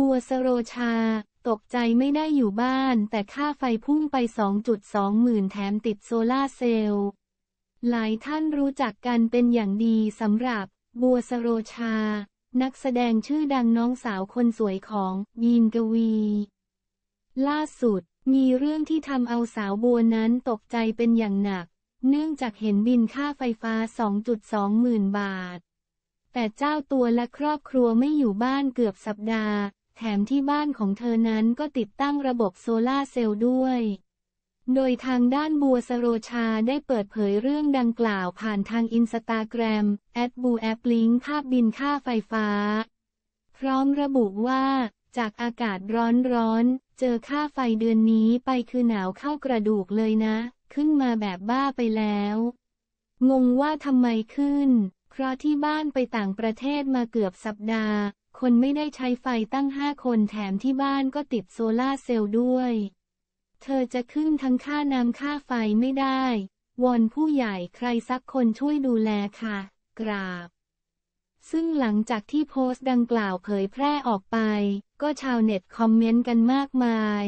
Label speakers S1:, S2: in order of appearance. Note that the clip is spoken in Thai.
S1: บัวสโรชา ตกใจไม่ได้อยู่บ้าน แต่ค่าไฟพุ่งไป 2.2 หมื่นแถมติดโซลาเซลล์ หลายท่านรู้จักกันเป็นอย่างดีสำหรับ บัวสโรชา นักแสดงชื่อดังน้องสาวคนสวยของยีนกวี ล่าสุดมีเรื่องที่ทำเอาสาวบัวนั้นตกใจเป็นอย่างหนัก เนื่องจากเห็นบินค่าไฟฟ้า 2.2 หมื่นบาท แต่เจ้าตัวและครอบครัวไม่อยู่บ้านเกือบสัปดาห์ แถมที่บ้านของเธอนั้นก็ติดตั้งระบบโซลาเซลล์ด้วย โดยทางด้านบัวสโรชาได้เปิดเผยเรื่องดังกล่าวผ่านทางอินสตาแกรมแอดบูแอปลิงภาพบินค่าไฟฟ้า พร้อมระบุว่าจากอากาศร้อนร้อนๆเจอค่าไฟเดือนนี้ไปคือหนาวเข้ากระดูกเลยนะ ขึ้นมาแบบบ้าไปแล้ว งงว่าทำไมขึ้น เพราะที่บ้านไปต่างประเทศมาเกือบสัปดาห์ คนไม่ได้ใช้ไฟตั้งห้าคนแถมที่บ้านก็ติดโซลาเซลล์ด้วย เธอจะขึ้นทั้งค่าน้ำค่าไฟไม่ได้ วอนผู้ใหญ่ใครสักคนช่วยดูแลค่ะ กราบ ซึ่งหลังจากที่โพสต์ดังกล่าวเผยแพร่ออกไป ก็ชาวเน็ตคอมเมนต์กันมากมาย